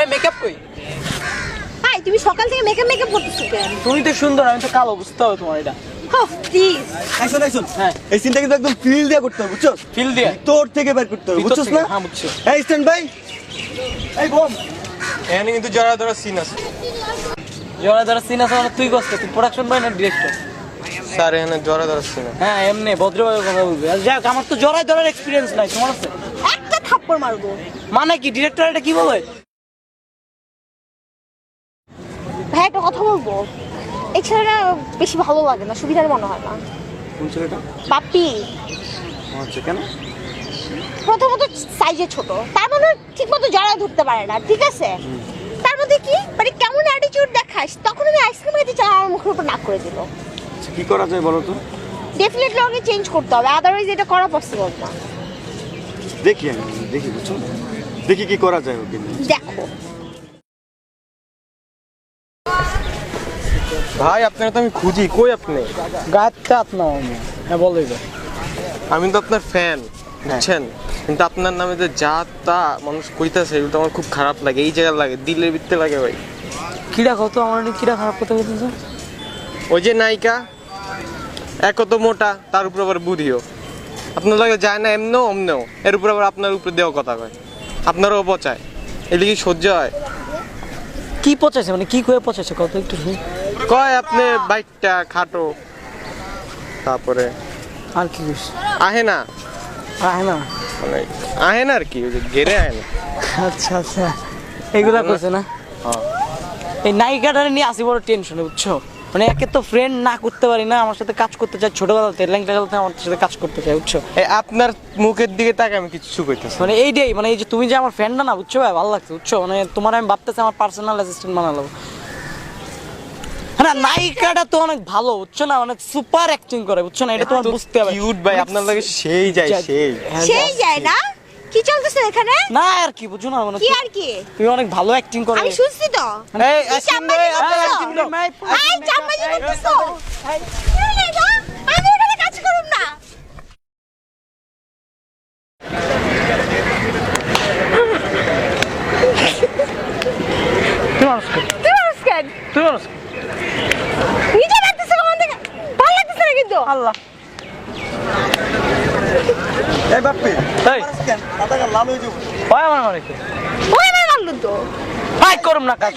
এই মেকআপ কই? হাই তুমি সকাল থেকে মেকআপ মেকআপ করতেছো কেন? তুমি তো সুন্দর আমি তো কালো বুঝতে হবে তোমার এটা। হো প্লিজ আইসুন আইসুন হ্যাঁ। এই সিনটা কিন্তু একদম ফিল দিয়ে করতে হবে বুঝছ? ফিল দিয়ে। তোর থেকে বের করতে হবে বুঝছস না? হ্যাঁ, বুঝছি। এই স্ট্যান্ড ভাই। এই বোম। এখানে কিন্তু জড়া ধরা সিন আছে। সিন মানে তুই করছিস তুই প্রোডাকশন বয় না ডিরেক্টর স্যার এখানে জড়া ধরা সিন হ্যাঁ এমনি ভদ্রভাবে কথা বলবি। আর যাক আমার তো ধরার এক্সপিরিয়েন্স নাই তোমার আছে একটা থাপ্পড় মারবো। মানে কি ডিরেক্টর এটা কি বলে? ভাই একটা কথা বলব। এই ছেলেটা বেশি ভালো লাগে না সুবিধার মনে হয় না। কোন ছেলেটা? বাপি আচ্ছা কেন? প্রথমত সাইজে ছোট। তার মানে ঠিক মতো জড়ায় ধরতে পারে না ঠিক আছে? তার মধ্যে কি? মানে কেমন অ্যাটিটিউড দেখাস তখন আমি আইসক্রিম খেতে চাই আমার মুখের উপর নাক করে দিল। আচ্ছা, কি করা যায় বলো তো? ডেফিনেটলি ওকে চেঞ্জ করতে হবে আদারওয়াইজ এটা করা পসিবল না। দেখি আমি দেখি বুঝছ? দেখি কি করা যায় ওকে দেখো। ভাই আপনারা তো আমি খুঁজি কই আপনি? গায়েতে আপনা আমি। হ্যাঁ বলো আমি তো আপনার ফ্যান বুঝছেন? কিন্তু আপনার নামে যে যা তা মানুষ কইতাছে তো আমার খুব খারাপ লাগে এই জায়গায় লাগে দিলের ভিতরে লাগে ভাই। কিরা কত? আমার এটা কিরা খারাপ কথা বলতেছে। ওই যে নায়িকা এক তো মোটা তার উপর আবার বুধিও। আপনার লাগে যায় না এমনও অমনেও। এর উপর আবার আপনার উপরে দেওয়া কথা কয়। আপনারও পচায়। এগুলি কি সহ্য হয়। কি পচাইছে? মানে কি কয়ে পচাইছে? কত একটু। কয় আপনি বাইকটা খাটো? তারপরে? আর কি আহে না? আহে না। মানে আহে না আর কি ঘেরে আহে না। আচ্ছা আচ্ছা। এগুলা কইছে না? হ্যাঁ। এই নায়িকাটারে নিয়ে আসি বড় টেনশনে বুঝছ? মানে একে তো ফ্রেন্ড না করতে পারি না আমার সাথে কাজ করতে চাই ছোটবেলাতে ল্যাংটাকালাতে আমার সাথে কাজ করতে চাই বুঝছ? আপনার মুখের দিকে তাকে আমি কিছু কইতেছি মানে এইটাই মানে এই যে তুমি যে আমার ফ্রেন্ড না বুঝছ ভাই? ভালো লাগছে বুঝছ? মানে তোমার আমি ভাবতেছি আমার পার্সোনাল অ্যাসিস্ট্যান্ট বানালো না নায়িকাটা তো অনেক ভালো বুঝছ না অনেক সুপার অ্যাক্টিং করে বুঝছ না এটা তোমার বুঝতে হবে কিউট ভাই আপনার লাগে সেই যায় সেই হ্যাঁ, সেই যায় না কি চলতেছে এখানে না আর কি বুঝছ না মানে কি আর কি তুমি অনেক ভালো অ্যাক্টিং করো আমি শুনছি তো এই কি চামড়ানি করতেছো? এই চামড়ানি করতেছো? এই রে গো, আমি এখানে কাজ করুম না তুমি মানুষ কর, তুই মানুষ কেন? কর। নিজে লাগতেছে কখন থেকে? ভালো লাগতেছে না কিন্তু। আল্লাহ এই বাপ্পি এই হয়ে হয় আমার মানে ওই আমার মানলো তো। ভাই করুম না কাজ